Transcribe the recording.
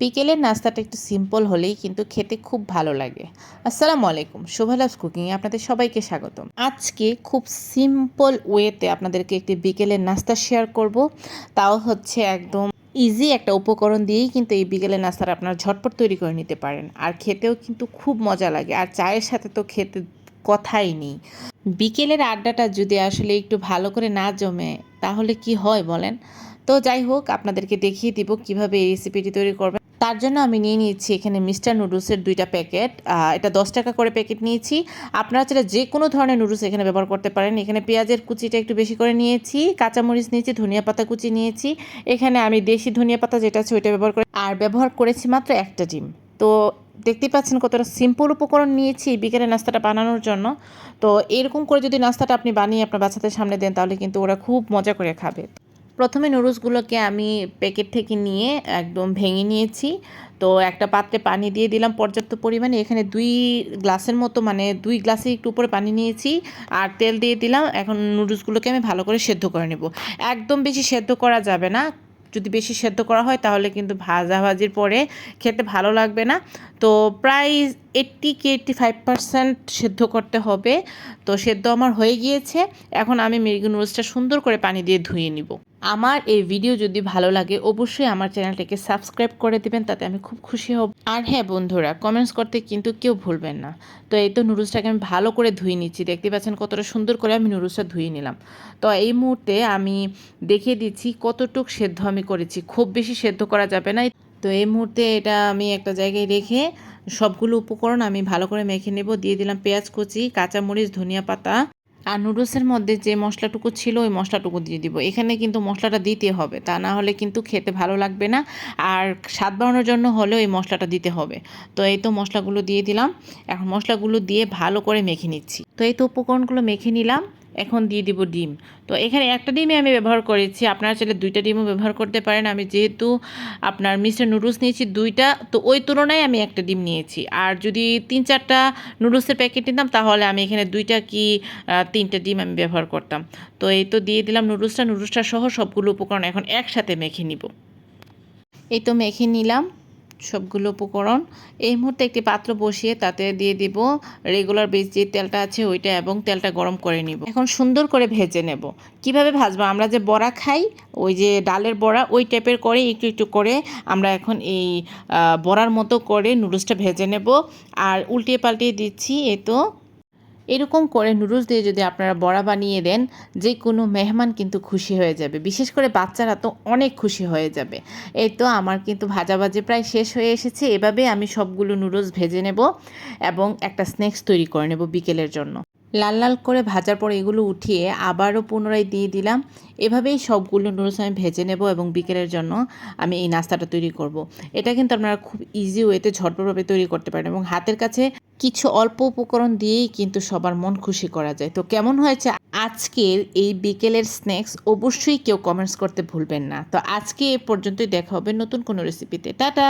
বিকেলের নাস্তাটা একটু সিম্পল হলেই কিন্তু খেতে খুব ভালো লাগে। আসসালামু আলাইকুম শোভালাভস কুকিংয়ে আপনাদের সবাইকে স্বাগতম। আজকে খুব সিম্পল ওয়েতে আপনাদেরকে একটি বিকেলের নাস্তা শেয়ার করব। তাও হচ্ছে একদম ইজি একটা উপকরণ দিয়েই কিন্তু এই বিকেলের নাস্তাটা আপনারা ঝটপট তৈরি করে নিতে পারেন। আর খেতেও কিন্তু খুব মজা লাগে, আর চায়ের সাথে তো খেতে কথাই নেই। বিকেলের আড্ডাটা যদি আসলে একটু ভালো করে না জমে, তাহলে কি হয় বলেন? তো যাই হোক, আপনাদেরকে দেখিয়ে দিব কীভাবে এই রেসিপিটি তৈরি করবেন। তার জন্য আমি নিয়ে নিয়েছি এখানে মিস্টার নুডলসের দুইটা প্যাকেট। এটা দশ টাকা করে প্যাকেট নিয়েছি। আপনারা চাইলে যে কোনো ধরনের নুডলস এখানে ব্যবহার করতে পারেন। এখানে পেঁয়াজের কুচিটা একটু বেশি করে নিয়েছি, কাঁচামরিচ নিয়েছি, ধনিয়া পাতা কুচি নিয়েছি। এখানে আমি দেশি ধনিয়া পাতা যেটা আছে ওইটা ব্যবহার করে আর ব্যবহার করেছি মাত্র একটা ডিম। তো দেখতেই পাচ্ছেন কতটা সিম্পল উপকরণ নিয়েছি বিকেলে নাস্তাটা বানানোর জন্য। তো এরকম করে যদি নাস্তাটা আপনি বানিয়ে আপনার বাচ্চাদের সামনে দেন, তাহলে কিন্তু ওরা খুব মজা করে খাবে। প্রথমে নুডলসগুলোকে আমি প্যাকেট থেকে নিয়ে একদম ভেঙে নিয়েছি। তো একটা পাত্রে পানি দিয়ে দিলাম পর্যাপ্ত পরিমাণে। এখানে দুই গ্লাসের মতো মানে দুই গ্লাসে একটু উপরে পানি নিয়েছি আর তেল দিয়ে দিলাম। এখন নুডলসগুলোকে আমি ভালো করে সেদ্ধ করে নেব। একদম বেশি সেদ্ধ করা যাবে না। যদি বেশি সেদ্ধ করা হয় তাহলে কিন্তু ভাজা ভাজির পরে খেতে ভালো লাগবে না। তো প্রায় এইট্টি কি এইট্টি ফাইভ পার্সেন্ট সেদ্ধ করতে হবে। তো সেদ্ধ আমার হয়ে গিয়েছে। এখন আমি মির্গি নুডলসটা সুন্দর করে পানি দিয়ে ধুয়ে নিব। আমার এই ভিডিও যদি ভালো লাগে, অবশ্যই আমার চ্যানেলটাকে সাবস্ক্রাইব করে দেবেন, তাতে আমি খুব খুশি হব। আর হ্যাঁ বন্ধুরা কমেন্টস করতে কিন্তু কেউ ভুলবেন না। তো এই তো নুডলসটাকে আমি ভালো করে ধুয়ে নিচ্ছি। দেখতে পাচ্ছেন কতটা সুন্দর করে আমি নুডলসটা ধুয়ে নিলাম। তো এই মুহূর্তে আমি দেখিয়ে দিচ্ছি কতটুক সেদ্ধ আমি করেছি। খুব বেশি সেদ্ধ করা যাবে না। তো এই মুহূর্তে এটা আমি একটা জায়গায় রেখে সবগুলো উপকরণ আমি ভালো করে মেখে নেব। দিয়ে দিলাম পেঁয়াজ কুচি, কাঁচামরিচ, ধনিয়া পাতা। আর নুডলসের মধ্যে যে মশলাটুকু ছিল, ওই মশলাটুকু দিয়ে দিব। এখানে কিন্তু মশলাটা দিতে হবে, তা না হলে কিন্তু খেতে ভালো লাগবে না। আর স্বাদ বাড়ানোর জন্য হলেও এই মশলাটা দিতে হবে। তো এই তো মশলাগুলো দিয়ে দিলাম। এখন মশলাগুলো দিয়ে ভালো করে মেখে নিচ্ছি। তো এই তো উপকরণগুলো মেখে নিলাম। এখন দিয়ে দিব ডিম। তো এখানে একটা ডিমই আমি ব্যবহার করেছি। আপনারা চাইলে দুইটা ডিমও ব্যবহার করতে পারেন। আমি যেহেতু আপনার মিস্টার নুডলস নিয়েছি দুইটা, তো ওই তুলনায় আমি একটা ডিম নিয়েছি। আর যদি তিন চারটা নুডলসের প্যাকেট নিতাম, তাহলে আমি এখানে দুইটা কি তিনটা ডিম আমি ব্যবহার করতাম। তো এই তো দিয়ে দিলাম নুডলসটা। নুডলসটা সহ সবগুলো উপকরণ এখন একসাথে মেখে নিব। এই তো মেখে নিলাম। সবগুলো উপকরণ। এই মুহূর্তে একটি পাত্র বসিয়ে তাতে দিয়ে দিব রেগুলার বেস যে তেলটা আছে ওইটা এবং তেলটা গরম করে নিব। এখন সুন্দর করে ভেজে নেব। কীভাবে ভাজবো? আমরা যে বড়া খাই, ওই যে ডালের বড়া, ওই টাইপের করে একটু একটু করে আমরা এখন এই বড়ার মতো করে নুডলসটা ভেজে নেব। আর উল্টিয়ে পাল্টিয়ে দিচ্ছি এ তো এরকম করে নুডলস দিয়ে যদি আপনারা বড়া বানিয়ে দেন যে কোনো মেহমান কিন্তু খুশি হয়ে যাবে। বিশেষ করে বাচ্চারা তো অনেক খুশি হয়ে যাবে। এই তো আমার কিন্তু ভাজাভাজি প্রায় শেষ হয়ে এসেছে। এভাবে আমি সবগুলো নুডলস ভেজে নেব এবং একটা স্ন্যাক্স তৈরি করে নেব বিকেলের জন্য। লাল লাল করে ভাজার পর এগুলো উঠিয়ে আবারও পুনরায় দিয়ে দিলাম। এভাবেই সবগুলো নুডলস আমি ভেজে নেব এবং বিকেলের জন্য আমি এই নাস্তাটা তৈরি করব। এটা কিন্তু আপনারা খুব ইজি ওয়েতে ঝটপটভাবে তৈরি করতে পারেন এবং হাতের কাছে কিছু অল্প উপকরণ দিয়েই কিন্তু সবার মন খুশি করা যায়। তো কেমন হয়েছে আজকের এই বিকেলের স্ন্যাক্স অবশ্যই কেউ কমেন্টস করতে ভুলবেন না। তো আজকে এ পর্যন্তই দেখা হবে নতুন কোনো রেসিপিতে টাটা!